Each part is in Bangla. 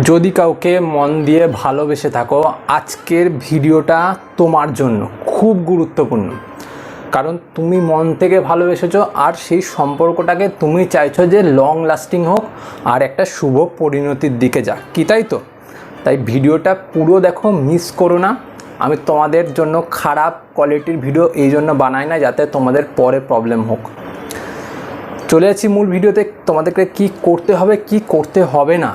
যদি কাউকে মন দিয়ে ভালোবেসে থাকো, আজকের ভিডিওটা তোমার জন্য খুব গুরুত্বপূর্ণ। কারণ তুমি মন থেকে ভালোবেসেছো আর সেই সম্পর্কটাকে তুমি চাইছো যে লং লাস্টিং হোক আর একটা শুভ পরিণতির দিকে যাক। কি তাই তো? তাই ভিডিওটা পুরো দেখো মিস করো না। আমি তোমাদের জন্য খারাপ কোয়ালিটির ভিডিও এই জন্য বানাই না, যাতে তোমাদের পরে প্রবলেম হোক। চলে যাচ্ছি মূল ভিডিওতে তোমাদেরকে কি করতে হবে, কি করতে হবে না?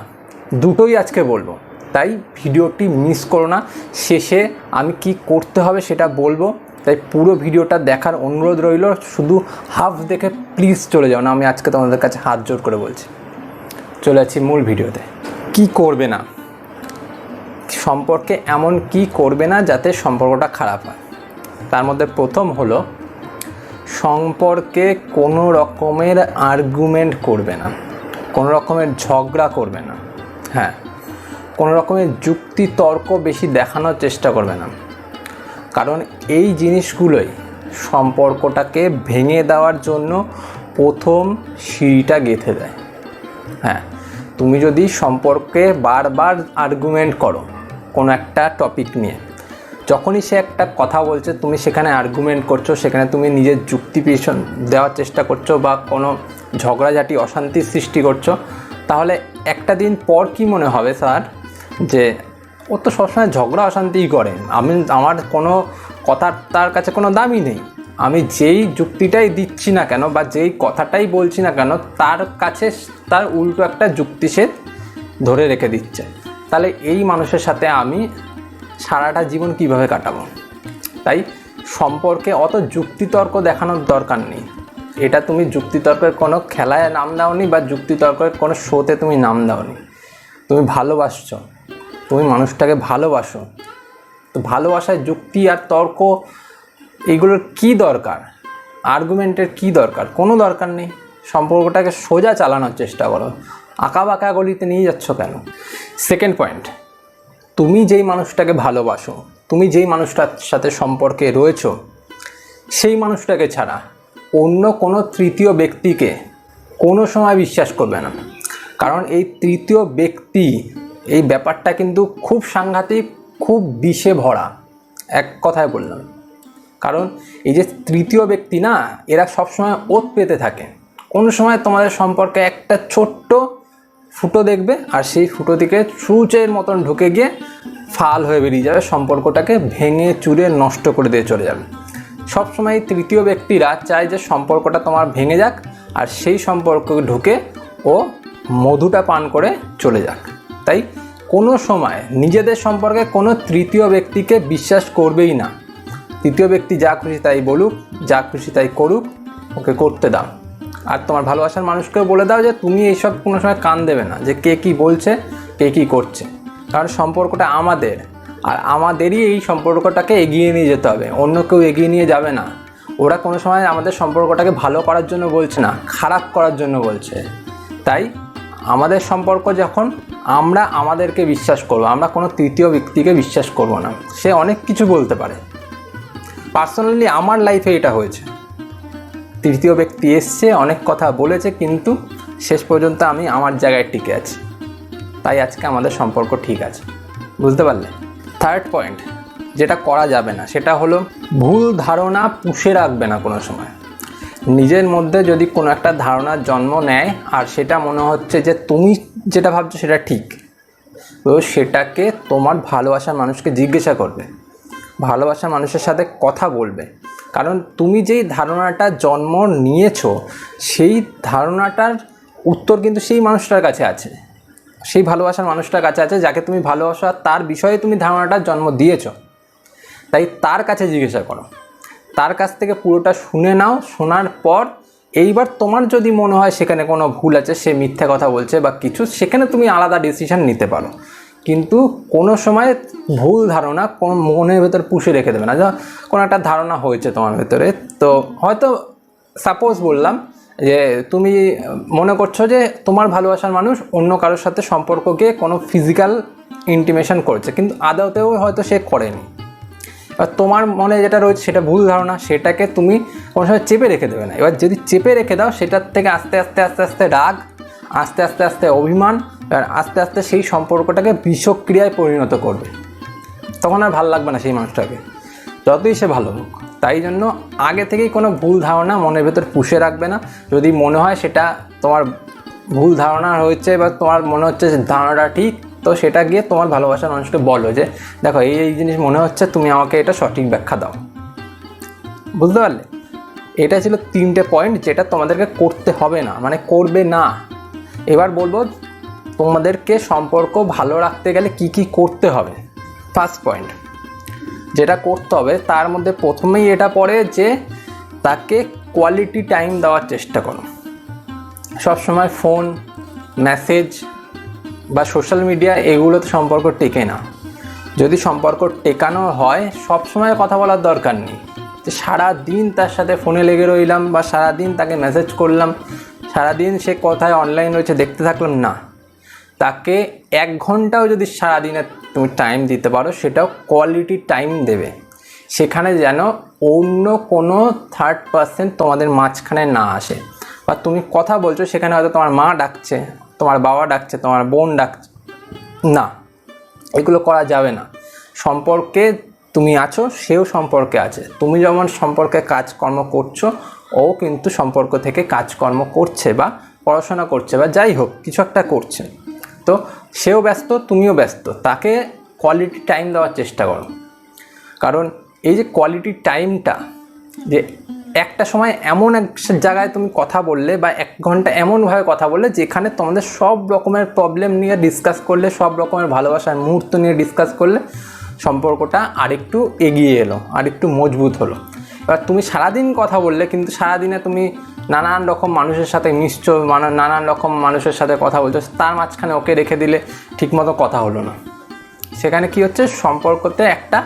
দুটোই আজকে বলব। তাই ভিডিওটি মিস করো না। শেষে আমি কি করতে হবে সেটা বলব। তাই পুরো ভিডিওটা দেখার অনুরোধ রইল। শুধু হাফ দেখে প্লিজ চলে যাও, না আমি আজকে তোমাদের কাছে হাত জোর করে বলছি। চলে যাচ্ছি মূল ভিডিওতে। কি করবে না? সম্পর্কে এমন কি করবে না যাতে সম্পর্কটা খারাপ হয়? তার মধ্যে প্রথম হলো, সম্পর্কে কোনো রকমের আর্গুমেন্ট করবে না। কোনো রকমের ঝগড়া করবে না। হ্যাঁ কোনো রকমের যুক্তি তর্ক বেশি দেখানোর চেষ্টা করবে না। কারণ এই জিনিসগুলোই সম্পর্কটাকে ভেঙে দেওয়ার জন্য প্রথম সিঁড়িটা গেঁথে দেয়। হ্যাঁ তুমি যদি সম্পর্কে বারবার আর্গুমেন্ট করো কোনো একটা টপিক নিয়ে, যখনই সে একটা কথা বলছে, তুমি সেখানে আর্গুমেন্ট করছ, সেখানে তুমি নিজের যুক্তি পেছন দেওয়ার চেষ্টা করছ বা কোনো ঝগড়াঝাটি অশান্তির সৃষ্টি করছ তাহলে একটা দিন পর কি মনে হবে স্যার? যে ও তো সবসময় ঝগড়া অশান্তিই করে। আমি, আমার কোনো কথার, তার কাছে কোনো দামই নেই। আমি যেই যুক্তিটাই দিচ্ছি না কেন বা যেই কথাটাই বলছি না কেন, তার কাছে তার উল্টো একটা যুক্তি সে ধরে রেখে দিচ্ছে। তাহলে এই মানুষের সাথে আমি সারাটা জীবন কীভাবে কাটাবো? তাই সম্পর্কে অত যুক্তিতর্ক দেখানোর দরকার নেই। এটা তুমি যুক্তিতর্কের কোনো খেলায় নাম দাওনি বা যুক্তিতর্কের কোনো শোতে তুমি নাম দাওনি। তুমি ভালোবাসছো, তুমি মানুষটাকে ভালোবাসো। তো ভালোবাসায় যুক্তি আর তর্ক, এগুলোর কি দরকার? আর্গুমেন্টের কি দরকার? কোনো দরকার নেই। সম্পর্কটাকে সোজা চালানোর চেষ্টা করো। আঁকা বাঁকা গলিতে নিয়ে যাচ্ছ কেন? সেকেন্ড পয়েন্ট তুমি যেই মানুষটাকে ভালোবাসো, তুমি যেই মানুষটার সাথে সম্পর্কে রয়েছো, সেই মানুষটাকে ছাড়া অন্য কোনো তৃতীয় ব্যক্তিকে কোনো সময় বিশ্বাস করবে না। কারণ এই তৃতীয় ব্যক্তি, এই ব্যাপারটা কিন্তু খুব সাংঘাতিক, খুব বিষে ভরা, এক কথায় বললাম। কারণ এই যে তৃতীয় ব্যক্তি না, এরা সবসময় ওত পেতে থাকে। কোনো সময় তোমাদের সম্পর্কে একটা ছোট্ট ফুটো দেখবে আর সেই ফুটো থেকে সূচের মতন ঢুকে গিয়ে ফাল হয়ে বেরিয়ে যাবে, সম্পর্কটাকে ভেঙে চুরে নষ্ট করে দিয়ে চলে যাবে। সবসময় তৃতীয় ব্যক্তিরা চায় যে সম্পর্কটা তোমার ভেঙে যাক আর সেই সম্পর্ক ঢুকে ও মধুটা পান করে চলে যাক। তাই কোনো সময় নিজেদের সম্পর্কে কোনো তৃতীয় ব্যক্তিকে বিশ্বাস করবেই না। তৃতীয় ব্যক্তি যা খুশি তাই বলুক, যা খুশি তাই করুক, ওকে করতে দাও। আর তোমার ভালোবাসার মানুষকেও বলে দাও যে তুমি এইসব কোনো সময় কান দেবে না যে কে কি বলছে, কে কি করছে। কারণ সম্পর্কটা আমাদের। আর আমাদেরই এই সম্পর্কটাকে এগিয়ে নিয়ে যেতে হবে। অন্য কেউ এগিয়ে নিয়ে যাবে না। ওরা কোনো সময় আমাদের সম্পর্কটাকে ভালো করার জন্য বলছে না, খারাপ করার জন্য বলছে। তাই আমাদের সম্পর্ক যখন আমরা আমাদেরকে বিশ্বাস করব, আমরা কোনো তৃতীয় ব্যক্তিকে বিশ্বাস করব না। সে অনেক কিছু বলতে পারে। পার্সোনালি আমার লাইফে এটা হয়েছে। তৃতীয় ব্যক্তি এসছে, অনেক কথা বলেছে, কিন্তু শেষ পর্যন্ত আমি আমার জায়গায় টিকে আছি। তাই আজকে আমাদের সম্পর্ক ঠিক আছে। বুঝতে পারলে? থার্ড পয়েন্ট যেটা করা যাবে না, সেটা হলো ভুল ধারণা পুষে রাখবে না কোনো সময়। নিজের মধ্যে যদি কোনো একটা ধারণার জন্ম নেয়, আর সেটা মনে হচ্ছে যে তুমি যেটা ভাবছ সেটা ঠিক, তো সেটাকে তোমার ভালোবাসার মানুষকে জিজ্ঞাসা করবে। ভালোবাসার মানুষের সাথে কথা বলবে। কারণ তুমি যেই ধারণাটা জন্ম নিয়েছো, সেই ধারণাটার উত্তর কিন্তু সেই মানুষটার কাছে আছে। সেই ভালোবাসার মানুষটার কাছে আছে যাকে তুমি ভালোবাসো তার বিষয়ে তুমি ধারণাটার জন্ম দিয়েছ। তাই তার কাছে জিজ্ঞাসা করো। তার কাছ থেকে পুরোটা শুনে নাও, শোনার পর এইবার তোমার যদি মনে হয় সেখানে কোনো ভুল আছে, সে মিথ্যা কথা বলছে বা কিছু, সেখানে তুমি আলাদা ডিসিশন নিতে পারো। কিন্তু কোনো সময় ভুল ধারণা কোন মনের ভেতর পুষে রেখে দেবে না। কোনো একটা ধারণা হয়েছে তোমার ভেতরে, তো হয়তো সাপোজ বললাম যে তুমি মনে করছ যে তোমার ভালোবাসার মানুষ অন্য কারোর সাথে সম্পর্ককে কোনো ফিজিক্যাল ইন্টিমেশন করেছে, কিন্তু আদতেও হয়তো সে করেনি। এবার তোমার মনে যেটা রয়েছে সেটা ভুল ধারণা, সেটাকে তুমি কোনো সময় চেপে রেখে দেবে না। এবার যদি চেপে রেখে দাও, সেটার থেকে আস্তে আস্তে আস্তে আস্তে রাগ, আস্তে আস্তে আস্তে অভিমান এবার আস্তে আস্তে সেই সম্পর্কটাকে বিষক্রিয়ায় পরিণত করবে। তখন আর ভালো লাগবে না সেই মানুষটাকে। যতই সে ভালো হোক। তাই জন্য আগে থেকেই কোনো ভুল ধারণা মনের ভেতর পুষে রাখবে না। যদি মনে হয় সেটা তোমার ভুল ধারণা হয়েছে বা তোমার মনে হচ্ছে যে ধারণাটা ঠিক, তো সেটা গিয়ে তোমার ভালোবাসার মানুষকে বলো যে, দেখো, এই এই জিনিস মনে হচ্ছে, তুমি আমাকে এটা সঠিক ব্যাখ্যা দাও। বুঝতে পারলে? এটা ছিল তিনটে পয়েন্ট যেটা তোমাদেরকে করতে হবে না মানে করবে না। এবার বলব, তোমাদেরকে সম্পর্ক ভালো রাখতে গেলে কি কি করতে হবে? ফার্স্ট পয়েন্ট যেটা করতে হবে, তার মধ্যে প্রথমেই এটা পড়ে যে তাকে কোয়ালিটি টাইম দেওয়ার চেষ্টা করো। সবসময় ফোন মেসেজ বা সোশ্যাল মিডিয়া এগুলোতে সম্পর্ক টেকে না। যদি সম্পর্ক টেকানো হয় সব সময় কথা বলার দরকার নেই। যে সারা দিন তার সাথে ফোনে লেগে রইলাম বা সারা দিন তাকে মেসেজ করলাম সারা দিন সে কোথায় অনলাইন রয়েছে, দেখতে থাকলাম, না। তাকে এক ঘন্টাও যদি সারাদিনে তুমি টাইম দিতে পারো, সেটাও কোয়ালিটি টাইম দেবে। সেখানে যেন অন্য কোনো থার্ড পার্সেন্ট তোমাদের মাঝখানে না আসে। বা তুমি কথা বলছো, সেখানে হয়তো তোমার মা ডাকছে, তোমার বাবা ডাকছে, তোমার বোন ডাকছে। না, এগুলো করা যাবে না। সম্পর্কে তুমি আছো, সেও সম্পর্কে আছে। তুমি যেমন সম্পর্কে কাজকর্ম করছ, ও কিন্তু সম্পর্ক থেকে কাজকর্ম করছে বা পড়াশোনা করছে বা যাই হোক, কিছু একটা করছে। তো সেও ব্যস্ত, তুমিও ব্যস্ত। তাকে কোয়ালিটি টাইম দেওয়ার চেষ্টা করো। কারণ এই যে কোয়ালিটি টাইমটা যে একটা সময় এমন এক জায়গায় তুমি কথা বললে বা এক ঘণ্টা এমনভাবে কথা বললে, যেখানে তোমাদের সব রকমের প্রবলেম নিয়ে ডিসকাস করলে, সব রকমের ভালোবাসার মুহূর্ত নিয়ে ডিসকাস করলে, সম্পর্কটা আরেকটু এগিয়ে এলো, আরেকটু মজবুত হলো। এবার তুমি সারাদিন কথা বললে, কিন্তু সারাদিনে তুমি নানান রকম মানুষের সাথে মিশছো নানান রকম মানুষের সাথে কথা বলছো তার মাঝখানে ওকে রেখে দিলে ঠিকমতো কথা হলো না। সেখানে কি হচ্ছে? সম্পর্কতে একটা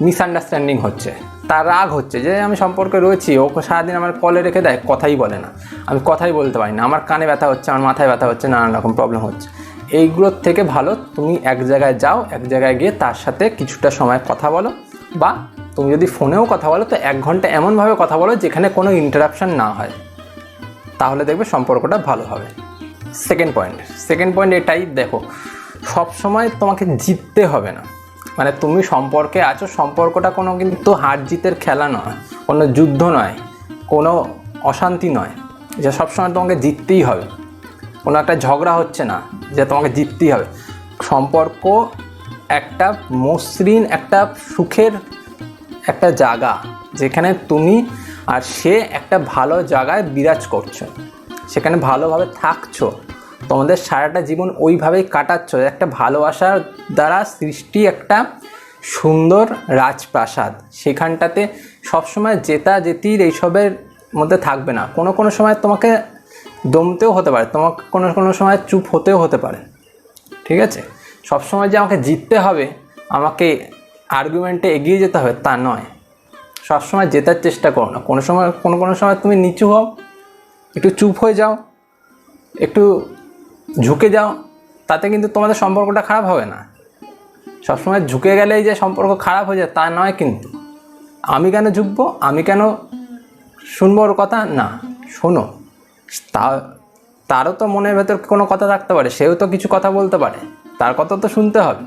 মিসআন্ডারস্ট্যান্ডিং হচ্ছে। তার রাগ হচ্ছে যে, আমি সম্পর্কে রয়েছি, ও সারাদিন আমার কলে রেখে দেয়, কথাই বলে না। আমি কথাই বলতে পারি না। আমার কানে ব্যথা হচ্ছে, আমার মাথায় ব্যথা হচ্ছে, নানান রকম প্রবলেম হচ্ছে। এইগুলোর থেকে ভালো, তুমি এক জায়গায় যাও, এক জায়গায় গিয়ে তার সাথে কিছুটা সময় কথা বলো বা তুমি যদি ফোনেও কথা বলো, তো এক ঘণ্টা এমনভাবে কথা বলো যেখানে কোনো ইন্টারাপশান না হয়। তাহলে দেখবে সম্পর্কটা ভালো হবে। সেকেন্ড পয়েন্ট সেকেন্ড পয়েন্ট এটাই, দেখো সব সময় তোমাকে জিততে হবে না। মানে তুমি সম্পর্কে আছো, সম্পর্কটা কোনো কিন্তু হার জিতের খেলা নয়, কোনো যুদ্ধ নয়, কোনো অশান্তি নয়, যে সবসময় তোমাকে জিততেই হবে। কোনো একটা ঝগড়া হচ্ছে না, যে তোমাকে জিততেই হবে। সম্পর্ক একটা মসৃণ, একটা সুখের একটা জায়গা, যেখানে তুমি আর সে একটা ভালো জায়গায় বিরাজ করছ। সেখানে ভালোভাবে থাকছো। তোমাদের সারাটা জীবন ওইভাবেই কাটাচ্ছ একটা ভালোবাসার দ্বারা সৃষ্টি একটা সুন্দর রাজপ্রাসাদ। সেখানটাতে সবসময় জেতা জেতির এইসবের মধ্যে থাকবে না। কোনো কোনো সময় তোমাকে দমতেও হতে পারে, তোমাকে কোনো কোনো সময় চুপ হতেও হতে পারে। ঠিক আছে? সবসময় যে আমাকে জিততে হবে, আমাকে আর্গুমেন্টে এগিয়ে যেতে হবে তা নয়। সবসময় জেতার চেষ্টা করো না। কোনো সময়, কোনো কোনো সময় তুমি নিচু হও, একটু চুপ হয়ে যাও, একটু ঝুঁকে যাও, তাতে কিন্তু তোমাদের সম্পর্কটা খারাপ হবে না। সবসময় ঝুঁকে গেলেই যে সম্পর্ক খারাপ হয়ে যায়, তা নয় কিন্তু। আমি কেন ঝুঁকবো? আমি কেন শুনব ওর কথা? না, শোনো। তা, তারও তো মনের ভেতর কোনো কথা থাকতে পারে, সেও তো কিছু কথা বলতে পারে, তার কথা তো শুনতে হবে।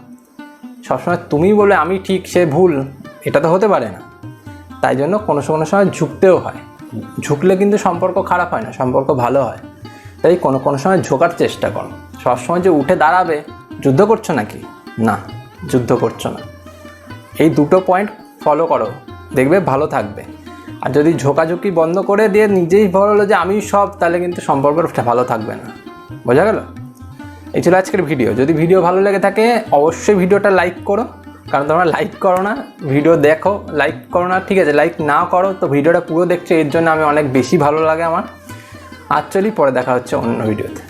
সবসময় তুমি বলে আমি ঠিক, সে ভুল, এটা তো হতে পারে না। তাই জন্য কোনো কোনো সময় ঝুঁকতেও হয়। ঝুঁকলে কিন্তু সম্পর্ক খারাপ হয় না, সম্পর্ক ভালো হয়। তাই কোনো কোনো সময় ঝোকার চেষ্টা করো। সবসময় যে উঠে দাঁড়াবে, যুদ্ধ করছ নাকি? না, যুদ্ধ করছ না। এই দুটো পয়েন্ট ফলো করো। দেখবে ভালো থাকবে। আর যদি ঝোকাঝুকি বন্ধ করে দিয়ে নিজেই বলো যে আমি সব, তাহলে কিন্তু সম্পর্কটা ভালো থাকবে না। বোঝা গেল? এই ছিল আজকের ভিডিও যদি ভিডিও ভালো লেগে থাকে, অবশ্যই ভিডিওটা লাইক করো। কারণ তোমরা লাইক করো না ভিডিও দেখো লাইক করো না, ঠিক আছে লাইক না করো, তো ভিডিওটা পুরো দেখছ, এর জন্য আমি অনেক বেশি ভালো লাগে আমার। আর চলি, পরে দেখা হচ্ছে অন্য ভিডিওতে